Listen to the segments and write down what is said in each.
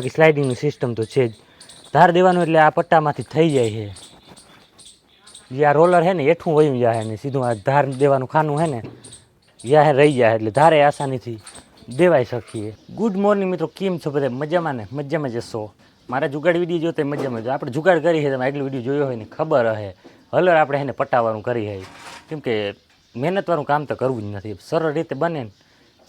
બાકી સ્લાઇડિંગની સિસ્ટમ તો છે જ. ધાર દેવાનું એટલે આ પટ્ટામાંથી થઈ જાય છે. જે આ રોલર છે ને, એઠું વયું જાય ને, સીધું આ ધાર દેવાનું ખાનું છે ને, યા હે રહી જાય એટલે ધારે આસાનીથી દેવાઈ શકીએ. ગુડ મોર્નિંગ મિત્રો, કેમ છો બધા? મજામાં ને? મજામાં જશો મારા જુગાડ વીડિયો જોતા મજામાં જો આપણે જુગાડ કરી છે, તમે આટલી વીડિયો જોયો હોય ને, ખબર હે હલર આપણે એને પટાવવાનું કરી હે કેમ કે મહેનતવાળું કામ તો કરવું જ નથી. સરળ રીતે બને ને,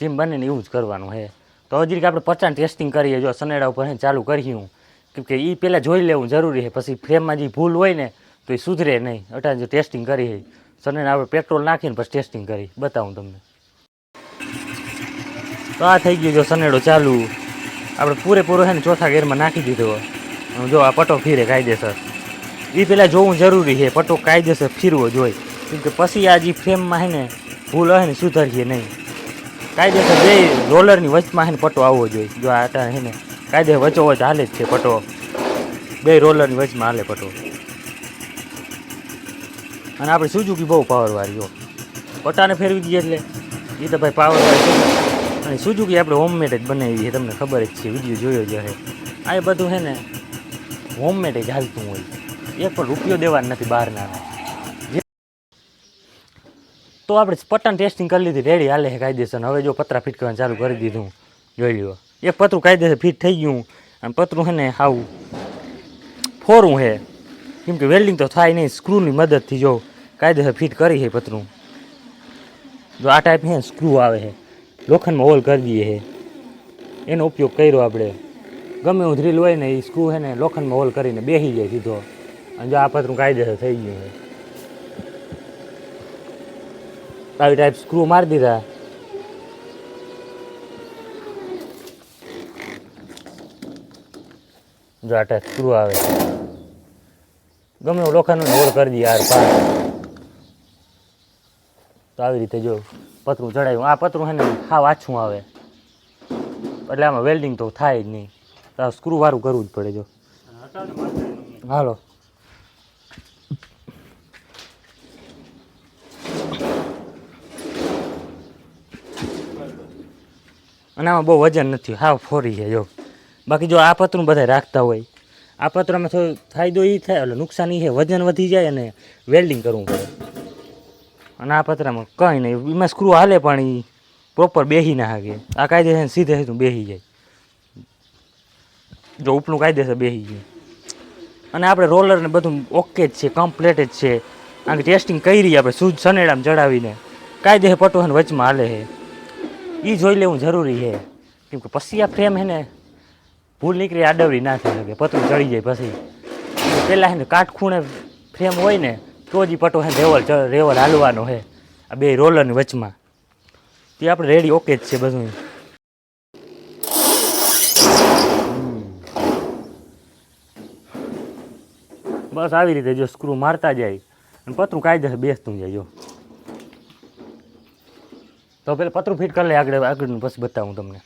જેમ બને ને એવું જ કરવાનું છે. તો હજી આપણે પચાસ ટેસ્ટિંગ કરીએ, જો સનેડા ઉપર ચાલુ કરી કર્યું કેમ કે એ પહેલાં જોઈ લેવું જરૂરી છે. પછી ફ્રેમમાં જે ભૂલ હોય ને, તો એ સુધરે નહીં. અટાણ ટેસ્ટિંગ કરી છે સનેડા આપણે પેટ્રોલ નાખીને પછી ટેસ્ટિંગ કરી. બતાવું તમને. તો આ થઈ ગયો જો સનેડો ચાલુ. આપણે પૂરેપૂરો છે ને ચોથા ગેરમાં નાખી દીધો. જો આ પટો ફીરે કાયદેસર. એ પહેલાં જોવું જરૂરી છે. પટો કાયદેસર ફીરવો જોઈએ કેમ કે પછી આ જે ફ્રેમમાં છે ને ભૂલ હોય ને સુધરીએ નહીં. કાયદેસર બે રોલરની વચમાં છે ને પટો આવવો જોઈએ. જો આ અટાણે છે ને, કાયદે વચ્ચો વચ હાલે જ છે પટો. બે રોલરની વચમાં હાલે પટો. અને આપણે સુઝુકી બહુ પાવરવાળી જો પટ્ટાને ફેરવી દઈએ એટલે? એ તો ભાઈ પાવરવાળી અને સુઝુકી આપણે હોમમેડ જ બનાવી છે, તમને ખબર જ છે. વીડિયો જોયો જ હશે. આ બધું છે ને હોમમેડ જ હાલતું હોય. એક પણ રૂપિયો દેવાનો નથી બહારના તો આપણે પટન ટેસ્ટિંગ કરી લીધી. રેડી હાલે છે કાયદેસર. હવે જો પતરા ફિટ કરવાનું ચાલુ કરી દીધું. જોઈ લ્યો. એક પતરું કાયદેસર ફિટ થઈ ગયું. અને પતરું છે ને આવું ફોરું છે કેમ કે વેલ્ડિંગ તો થાય નહીં. સ્ક્રૂની મદદથી જો કાયદેસર ફિટ કરી છે પતરું. જો આ ટાઈપ છે સ્ક્રૂ આવે છે લોખંડમાં હોલ કરી દઈએ છે એનો ઉપયોગ કર્યો આપણે. ગમે એવું ધ્રીલ હોય ને એ સ્ક્રૂ છે ને લોખંડમાં હોલ કરીને બેસી જાય સીધો. અને જો આ પતરું કાયદેસર થઈ ગયું છે આવી ટાઈપ સ્ક્રૂ મારી દીધા. જો આ ટાઈપ સ્ક્રૂ આવે. ગમે એવું હોળ કરી દઈએ યાર પાર તો આવી રીતે જો પતરું ચડાવ્યું આ પતરું છે ને હા વાછું આવે. એટલે આમાં વેલ્ડિંગ તો થાય જ નહીં. તો સ્ક્રૂ વાળું કરવું જ પડે જો. હાલો. અને આમાં બહુ વજન નથી. હાવ ફોરી છે, જો. બાકી જો આ પતરું બધા રાખતા હોય, આ પતરામાં થોડો ફાયદો એ થાય, એટલે નુકસાન એ છે. વજન વધી જાય અને વેલ્ડિંગ કરવું પડે. અને આ પતરામાં કંઈ નહીં. એમાં સ્ક્રૂ હાલે પણ એ પ્રોપર બેસી ના હાગે આ કાયદેસર સીધે સીધું બેસી જાય. જો ઉપલું કાયદેસર બેસી જાય અને આપણે રોલર ને બધું ઓકે જ છે કમ્પ્લેટ જ છે. આની ટેસ્ટિંગ કરી આપણે શુદ્ધ સનેડામાં ચડાવીને. કાયદેસર પટોહન વચમાં હાલે છે. એ જોઈ લેવું જરૂરી છે. કેમ કે પછી આ ફ્રેમ હે ને, ભૂલ નીકળી આડવડી ના થઈ શકે પતરું ચડી જાય પછી. પહેલાં હે ને કાટખૂણે ફ્રેમ હોય ને, તો જ પટો હે રેવલ રેવલ હાલવાનો છે, આ બે રોલરની વચમાં. તે આપણે રેડી ઓકે જ છે બધું બસ આવી રીતે જો સ્ક્રૂ મારતા જાય, અને પતરું કાયદેસર બેસતું જાય, જો. તો પેલા પતરું ફિટ કરી લે આગળ આગળનું પછી બતાવું તમને.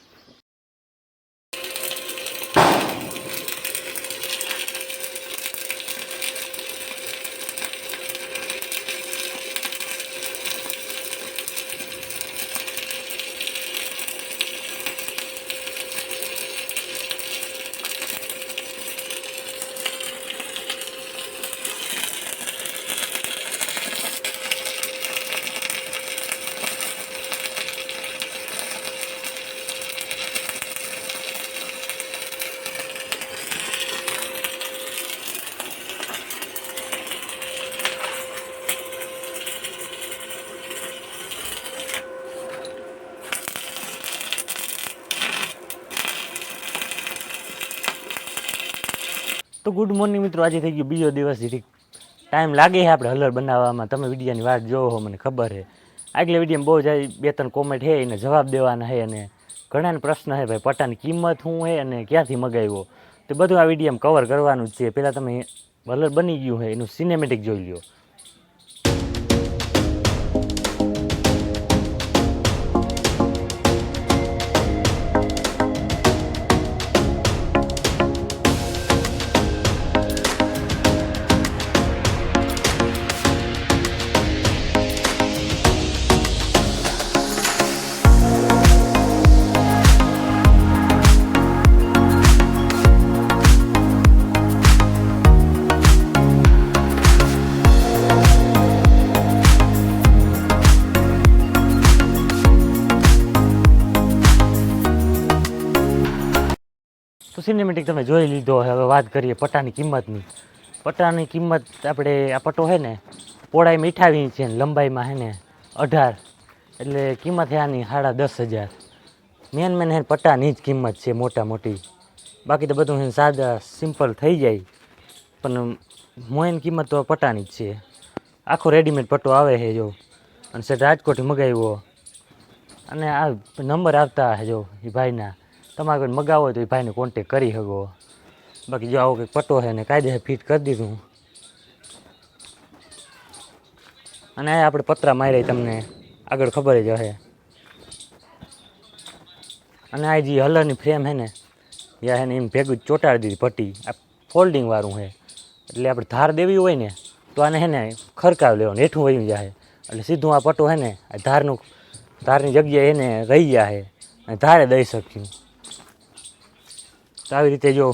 તો ગુડ મોર્નિંગ મિત્રો, આજે થઈ ગયો બીજો દિવસ જેથી ટાઈમ લાગે છે આપણે હલર બનાવવામાં. તમે વિડીયાની વાત જોવો મને ખબર છે. આગલી વિડીયોમાં બહુ જાય બે ત્રણ કોમેન્ટ છે, એને જવાબ દેવાના છે અને ઘણાને પ્રશ્ન છે, ભાઈ પટ્ટાની કિંમત શું છે અને ક્યાંથી મગાવ્યો? તો બધું આ વિડીયામાં કવર કરવાનું જ છે. પહેલાં તમે હલર બની ગયું છે, એનું સિનેમેટિક જોઈ લ્યો. સિનેમેટિક તમે જોઈ લીધો હવે વાત કરીએ પટ્ટાની કિંમતની. પટ્ટાની કિંમત આપણે, આ પટ્ટો છે ને પહોળાઈમાં અઠાવીસ છે ને, લંબાઈમાં છે ને, અઢાર. એટલે કિંમત છે આની સાડા દસ હજાર. મેન મેન હે પટ્ટાની જ કિંમત છે, મોટા મોટી. બાકી તો બધું સાદા સિમ્પલ થઈ જાય. પણ મોઈન કિંમત તો પટ્ટાની જ છે. આખો રેડીમેડ પટ્ટો આવે છે જો. અને સર રાજકોટથી મગાવ્યો. અને આ નંબર આવતા હે જો, એ ભાઈના. તમારે કોઈ મગાવો તો એ ભાઈને કોન્ટેક કરી શકો. બાકી જો આવો કંઈક પટ્ટો છે ને કાયદે ફિટ કરી દીધું. અને આપણે પતરા માર્યા તમને, આગળ ખબર જ હશે અને આ જે હલરની ફ્રેમ છે ને, યા હે ને એમ ભેગું ચોંટાડી દીધી પટ્ટી આ ફોલ્ડિંગવાળું છે એટલે આપણે ધાર દેવી હોય ને, તો આને હે ને ખરકાવ લેવાનું, હેઠું વયું જાય એટલે સીધું આ પટ્ટો હે ને, આ ધારનું, ધારની જગ્યાએ એને રહી જાય અને ધારે દઈ શક્યું. તો આવી રીતે જો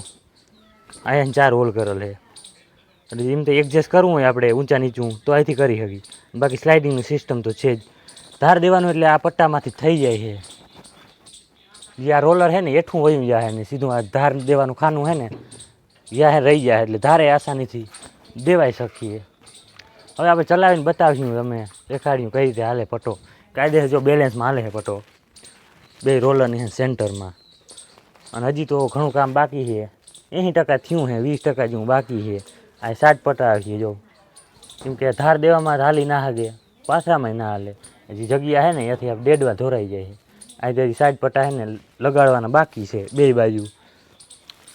અહીંયા ચાર હોલ કરેલ છે. એટલે એમ તો એડજસ્ટ કરવું હોય આપણે ઊંચા નીચું, તો અહીંથી કરી શકીએ. બાકી સ્લાઇડિંગની સિસ્ટમ તો છે જ. ધાર દેવાનું એટલે આ પટ્ટામાંથી થઈ જાય છે. જે આ રોલર છે ને હેઠું વયું જાય ને, સીધું આ ધાર દેવાનું ખાનું છે ને યા હે રહી જાય એટલે ધારે આસાનીથી દેવાઈ શકીએ. હવે આપણે ચલાવીને બતાવીશું તમે દેખાડ્યું કઈ રીતે હાલે પટ્ટો કાયદે જો બેલેન્સમાં હાલે છે પટ્ટો બે રોલરની છે સેન્ટરમાં અને હજી તો ઘણું કામ બાકી છે. એંસી ટકા થયું છે વીસ ટકા જેવું બાકી છે. આ સાત પટા છે, જો. કેમ કે ધાર દેવામાં હાલી ના હાગે પાછામાં ના હાલે. હજી જગ્યા છે ને ત્યાંથી આપણે ડેડવા ધોરાઈ જાય છે. આ જે સાઈડ પટા છે ને, લગાડવાના બાકી છે, બે બાજુ.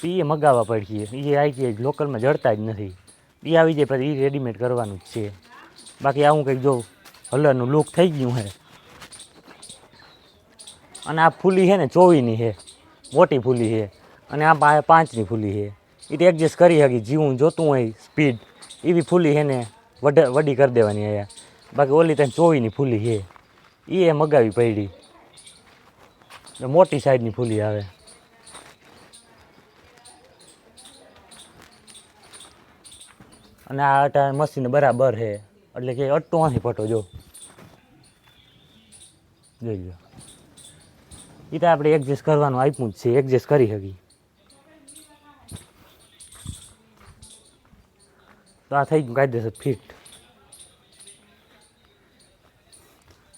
એ મગાવવા પડશે. એ આવી જાય લોકલમાં જડતા જ નથી. એ આવી જાય પછી એ રેડીમેડ કરવાનું જ છે. બાકી આવું કંઈક જો હલરનું લુક થઈ ગયું છે અને આ ફૂલી છે ને, ચોવીની છે મોટી ફૂલી છે અને આ પા- પાંચની ફૂલી છે. એ તો એડજસ્ટ કરી શકી જીવું જોતું હોય સ્પીડ એવી ફૂલી છે ને વડ વડી કરી દેવાની અહીંયા. બાકી ઓલી ત્યાં ચોવીની ફૂલી છે. એ મગાવી પડી મોટી સાઈઝની ફૂલી આવે. અને આ અટા મશીન બરાબર છે. એટલે કે અટતો નથી પટો જો. જોઈ લો એ તો આપણે એડજસ્ટ કરવાનું આપ્યું જ છે એડજસ્ટ કરી શકી તો આ થઈ ગયું કાયદેસર ફિટ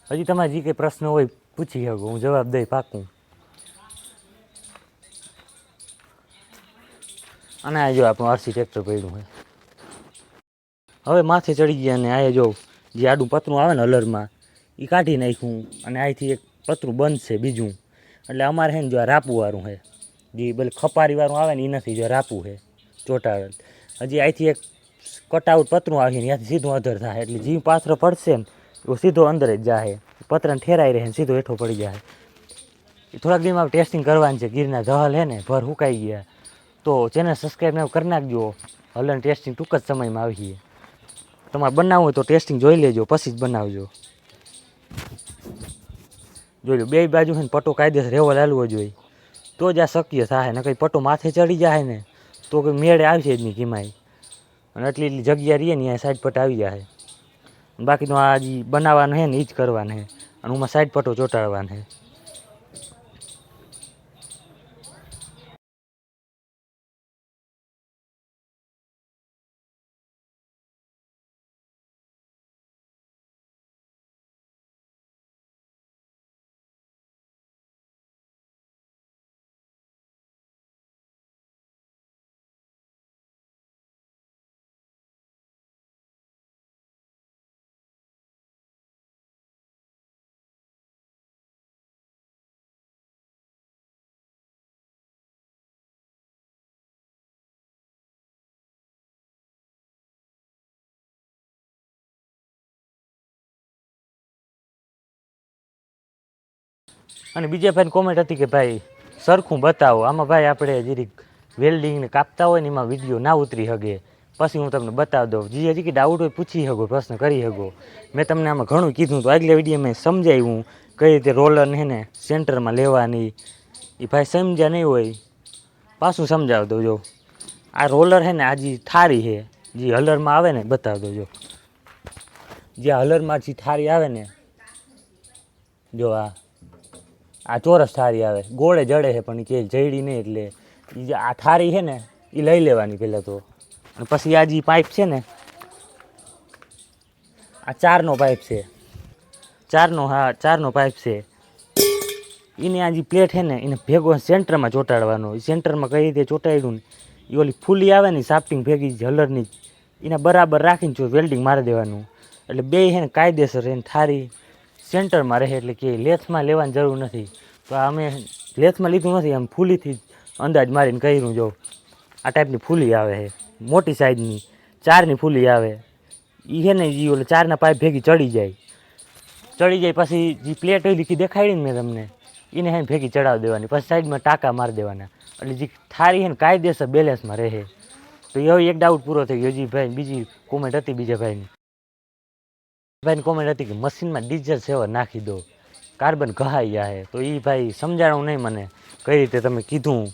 હજી તમારે જે કંઈ પ્રશ્ન હોય પૂછી શકો હું જવાબ દઈ પાકું. અને આ જો આપણું ટ્રેક્ટર પડ્યું હોય. હવે માથે ચડી ગયા અને આ જો જે આડું પતરું આવે ને અલરમાં એ કાઢી નાખ્યું અને અહીંથી એક પતરું બંધ છે બીજું. એટલે અમારે છે ને જો રાપુવાળું છે જે ભલે ખપારીવાળું આવે ને એ નથી, જો રાપું છે ચોટાડેલ હજી અહીંથી એક કટઆઉટ પતરું આવી ને ત્યાંથી સીધું અધર થાય. એટલે જીવ પાથરો પડશે ને એ સીધો અંદર જ જાય પતરાને ઠેરાઈ રહે ને સીધો હેઠો પડી જાય થોડાક દિનમાં ટેસ્ટિંગ કરવાની છે, ગીરના જહલ હે ને, ભર હુકાઈ ગયા. તો ચેનલ સબસ્ક્રાઈબ ને કરી નાખજો. હલન ટેસ્ટિંગ ટૂંક જ સમયમાં આવીએ. તમારે બનાવવું હોય તો ટેસ્ટિંગ જોઈ લેજો, પછી જ બનાવજો. જોઈ લો બે બાજુ છે ને પટ્ટો કાયદેસર રહેવા લાલવો જોઈએ. તો જ આ શક્ય થાય ને કંઈ પટ્ટો માથે ચડી જાય ને, તો કંઈ મેળે આવશે જ નહીં કિમાય અને એટલી એટલી જગ્યા રહીએ ને અહીંયા સાઈડ પટ આવી જાય બાકીનું આ જે બનાવવાનું છે ને એ જ કરવાનું છે અને ઉમાં સાઈડ પટ્ટો ચોંટાડવાનું છે અને બીજા ભાઈને કોમેન્ટ હતી કે, ભાઈ, સરખું બતાવો. આમાં ભાઈ આપણે જરીક વેલ્ડિંગને કાપતા હોય ને એમાં વીડિયો ના ઉતરી શકે પછી હું તમને બતાવી દઉં. જે હજી કે ડાઉટ હોય પૂછી શકો પ્રશ્ન કરી શકો મેં તમને આમાં ઘણું કીધું તો આગલા વીડિયો મેં સમજાવ્યું કઈ રીતે રોલર છે ને સેન્ટરમાં લેવાની. એ ભાઈ સમજ્યા નહીં હોય. પાછું સમજાવી દઉં જો. આ રોલર છે ને આ જે થારી છે જે હલરમાં આવે ને બતાવી દઉં જો. જે હલરમાં જે થારી આવે ને, જો આ આ ચોરસ થારી આવે. ગોળે જડે છે, પણ કે જડી નહીં એટલે એ આ થારી છે ને એ લઈ લેવાની પહેલાં તો. પછી આ જે પાઇપ છે ને, આ ચારનો પાઇપ છે. ચારનો, હા, ચારનો પાઇપ છે. એને આ જે પ્લેટ છે ને, એને ભેગો સેન્ટરમાં ચોંટાડવાનો. એ સેન્ટરમાં કઈ રીતે ચોંટાડ્યું ને એ ઓલી ફૂલી આવે ને સાફટિંગ ભેગી હલરની એના એને બરાબર રાખીને જો વેલ્ડિંગ મારી દેવાનું. એટલે બે છે ને કાયદેસર એને થારી સેન્ટરમાં રહે એટલે કે લેથમાં લેવાની જરૂર નથી. તો આ અમે લેથમાં લીધું નથી, આમ ફૂલીથી જ અંદાજ મારીને કર્યું જો. આ ટાઈપની ફૂલી આવે છે. મોટી સાઈઝની, ચારની ફૂલી આવે. એ છે ને એ ઓલે ચારના પાઇપ ભેગી ચડી જાય. ચડી જાય પછી જે પ્લેટ હોય લીકી દેખાડી મેં તમને એને હે ભેગી ચડાવી દેવાની. પછી સાઈડમાં ટાંકા મારી દેવાના. એટલે જે થારી છે ને કાયદેસર બેલેન્સમાં રહે. તો એવો એક ડાઉટ પૂરો થઈ ગયો. જી ભાઈ બીજી કોમેન્ટ હતી બીજા ભાઈની. ભાઈની કોમેન્ટ હતી કે મશીનમાં ડીઝલ સેવર નાખી દો. કાર્બન ઘહાઈ જાય તો એ ભાઈ સમજાણું નહીં મને કઈ રીતે તમે કીધું.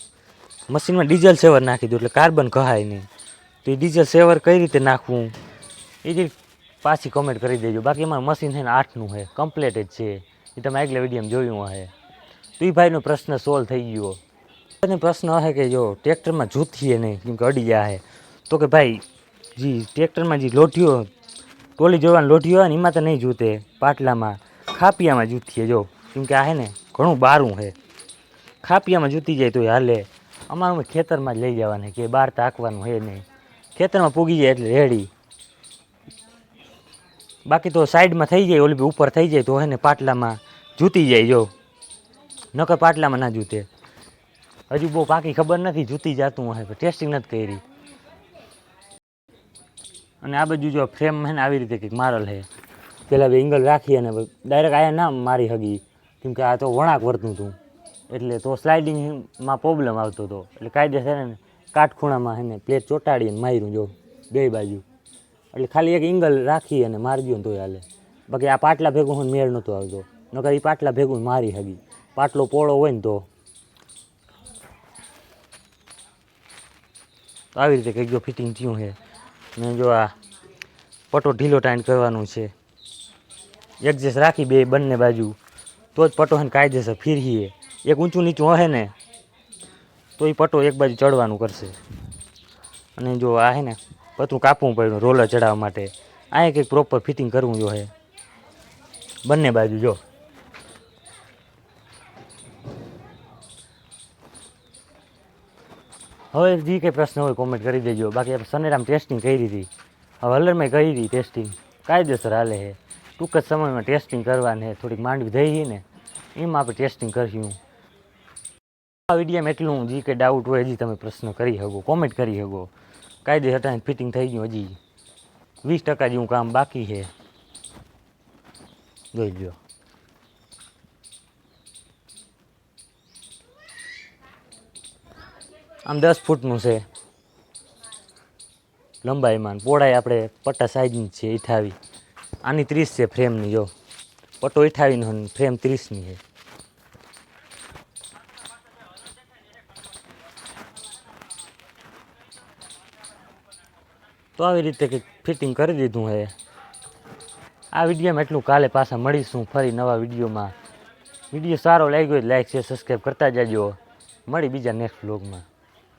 મશીનમાં ડીઝલ સેવર નાખી દો. એટલે કાર્બન ઘહાય નહીં. તો એ ડીઝલ સેવર કઈ રીતે નાખવું? એ જે પાછી કમેન્ટ કરી દેજો. બાકી અમારું મશીન છે ને આઠનું છે. કમ્પ્લેટ જ છે. એ તમે આગલે વિડીયોમાં જોયું હશે. તો એ ભાઈનો પ્રશ્ન સોલ્વ થઈ ગયો. અને પ્રશ્ન હશે કે, જો ટ્રેક્ટરમાં જૂથીએ નહીં, કેમ કે અડી જાય તો કે, ભાઈ, જી ટ્રેક્ટરમાં જે લોઢીઓ ટોલી જોવાની લોઢી હોય ને એમાં તો નહીં જૂતે, પાટલામાં. ખાપિયામાં જૂથીએ, જો. કેમ કે આ હે ને ઘણું બારું છે ખાપિયામાં જૂતી જાય તો હાલે. અમારું ખેતરમાં જ લઈ જવાના કે બહાર તાકવાનું હે નહીં. ખેતરમાં પૂગી જાય એટલે રેડી. બાકી તો સાઈડમાં થઈ જાય, ઓલી ઉપર થઈ જાય તો હે ને પાટલામાં જૂતી જાય, જો. નકર પાટલામાં ના જૂતે. હજુ બહુ પાકી ખબર નથી, જૂતી જાતું હશે ટેસ્ટિંગ નથી કરી. અને આ બાજુ જો ફ્રેમ છે આવી રીતે કંઈક મારેલ છે. પહેલાં બે એંગલ રાખી અને ડાયરેક્ટ આયા ના મારી હગી. કેમ કે આ તો વણાક વર્તું હતું. એટલે તો સ્લાઇડિંગમાં પ્રોબ્લેમ આવતો હતો. એટલે કાયદેસર ને કાટખૂણામાં એને પ્લેટ ચોંટાડીને માર્યું જો બે બાજુ. એટલે ખાલી એક એંગલ રાખી અને મારી ને તોય હાલે. બાકી આ પાટલા ભેગું હું મેળ નહોતો આવતો. નકર એ પાટલા ભેગું મારી હગી. પાટલો પોળો હોય ને તો. આવી રીતે કંઈક જો ફિટિંગ થયું છે. ને જો આ પટો ઢીલો ટાઈટ કરવાનું છે. એડજસ્ટ રાખી બે બંને બાજુ. તો જ પટો હે કાયદેસર ફીરીએ એક ઊંચું નીચું હે ને, તો એ પટો એક બાજુ ચડવાનું કરશે. અને જો આ હે ને, પતરું કાપવું પડ્યું રોલર ચડાવવા માટે. આ કંઈક પ્રોપર ફિટિંગ કરવું જો બંને બાજુ જો. હવે જે કંઈ પ્રશ્ન હોય કોમેન્ટ કરી દેજો. બાકી આપણે સનેરામ ટેસ્ટિંગ કરી હતી. હવે હલરમાં કરી હતી ટેસ્ટિંગ કાયદેસર હાલે છે. ટૂંક જ સમયમાં ટેસ્ટિંગ કરવાની છે. થોડીક માંડવી થઈ ગઈ ને, એમાં આપણે ટેસ્ટિંગ કર્યું આ વિડીયોમાં એટલું જે કંઈ ડાઉટ હોય હજી તમે પ્રશ્ન કરી શકો કોમેન્ટ કરી શકો. કાયદે હટાવીને ફિટિંગ થઈ ગયું હજી. વીસ ટકા જેવું કામ બાકી છે. જોઈ લો આમ દસ ફૂટનું છે. લંબાઈમાં. પોળાઈ આપણે પટ્ટા સાઈઝની છે ઇઠાવી આની ત્રીસ છે ફ્રેમની, જો. પટ્ટો ઇઠાવીનો ફ્રેમ ત્રીસની છે. તો આવી રીતે કંઈક ફિટિંગ કરી દીધું છે આ વિડીયોમાં એટલું કાલે પાછા મળીશું ફરી નવા વિડીયોમાં. વીડિયો સારો લાગ્યો હોય લાઈક છે સબસ્ક્રાઈબ કરતા જાજો. મળી બીજા નેક્સ્ટ વ્લોગમાં